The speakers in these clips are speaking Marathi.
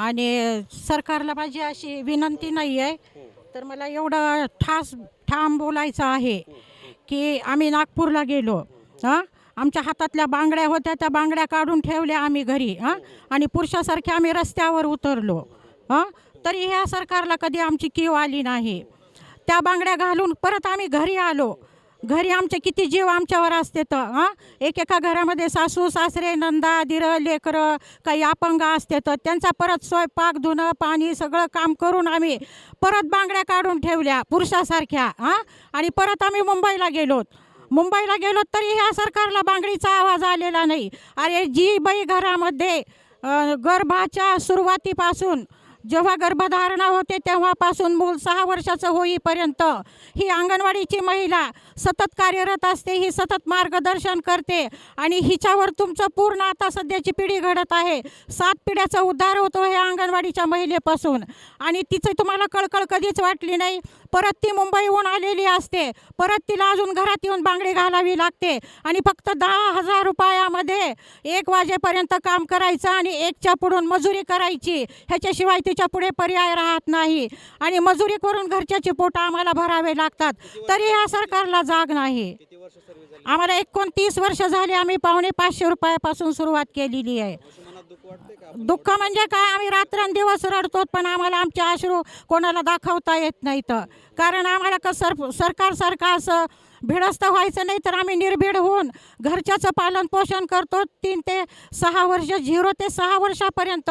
आणि सरकारला माझी अशी विनंती नाही आहे. तर मला एवढं ठास ठाम बोलायचं आहे की आम्ही नागपूरला गेलो हां? आमच्या हातातल्या बांगड्या होत्या त्या बांगड्या काढून ठेवल्या आम्ही घरी हां? आणि पुरुषासारखे आम्ही रस्त्यावर उतरलो हां? तरी ह्या सरकारला कधी आमची कीव आली नाही. त्या बांगड्या घालून परत आम्ही घरी आलो. घरी आमचे किती जीव आमच्यावर असते तर हां? एकेका घरामध्ये सासू सासरे नंदा दिरं लेकरं काही अपंग असते तर त्यांचा परत स्वयंपाक धुणं पाणी सगळं काम करून आम्ही परत बांगड्या काढून ठेवल्या पुरुषासारख्या हां? आणि परत आम्ही मुंबईला गेलो. मुंबईला गेलो तरी ह्या सरकारला बांगडीचा आवाज आलेला नाही. अरे जी बाई घरामध्ये गर्भाच्या सुरुवातीपासून जेव्हा गर्भधारणा होते तेव्हापासून मूल सहा वर्षाचं होईपर्यंत ही अंगणवाडीची महिला सतत कार्यरत असते ही सतत मार्गदर्शन करते आणि हिच्यावर तुमचं पूर्ण आता सध्याची पिढी घडत आहे. सात पिढ्याचा उद्धार होतो हे अंगणवाडीच्या महिलेपासून. आणि तिचं तुम्हाला कळकळ कधीच वाटली नाही. परत ती मुंबईहून आलेली असते. परत तिला अजून घरात येऊन बांगडी घालावी लागते आणि फक्त दहा हजार रुपयामध्ये एक वाजेपर्यंत काम करायचं आणि एकच्या पुढून मजुरी करायची. ह्याच्याशिवाय शेतीच्या पुढे पर्याय राहत नाही. आणि मजुरी करून घरच्याची पोटं आम्हाला भरावे लागतात. तरी ह्या सरकारला जाग नाही. आम्हाला एकोणतीस वर्ष झाली आम्ही पावणे पाचशे रुपयापासून सुरुवात केलेली आहे. दुःख म्हणजे काय? आम्ही रात्रंदिवस रडतो पण आम्हाला आमचे अश्रू कोणाला दाखवता येत नाहीत. कारण आम्हाला कसं सरकार सरकार असं भिडस्त व्हायचं नाही तर आम्ही निर्भीड होऊन घरच्याचं पालन पोषण करतो. तीन ते सहा वर्ष झिरो ते सहा वर्षापर्यंत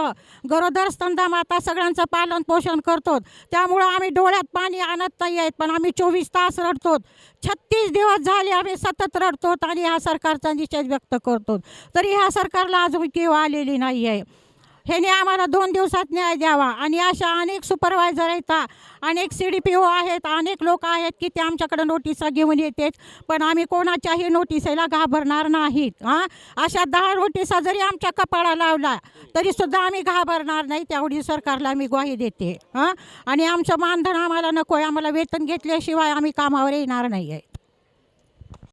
गरोदर स्तंदा माता सगळ्यांचं पालन पोषण करतो. त्यामुळं आम्ही डोळ्यात पाणी आणत नाही आहेत पण आम्ही चोवीस तास रडतो. छत्तीस दिवस झाले आम्ही सतत रडतो आणि ह्या सरकारचा निषेध व्यक्त करतो. तरी ह्या सरकारला अजून किंवा आलेली नाही आहे. ह्याने आम्हाला दोन दिवसात न्याय द्यावा. आणि अशा अनेक सुपरवायझर आहेत अनेक सी डी पी ओ आहेत अनेक लोक आहेत की ते आमच्याकडे नोटिसा घेऊन येतात. पण आम्ही कोणाच्याही नोटिसेला घाबरणार नाहीत हां? अशा दहा नोटिसा जरी आमच्या कपाळा लावला तरीसुद्धा आम्ही घाबरणार नाही. तेवढी सरकारला मी ग्वाही देते हां? आणि आमचं मानधन आम्हाला नको आहे. आम्हाला वेतन घेतल्याशिवाय आम्ही कामावर येणार नाही आहे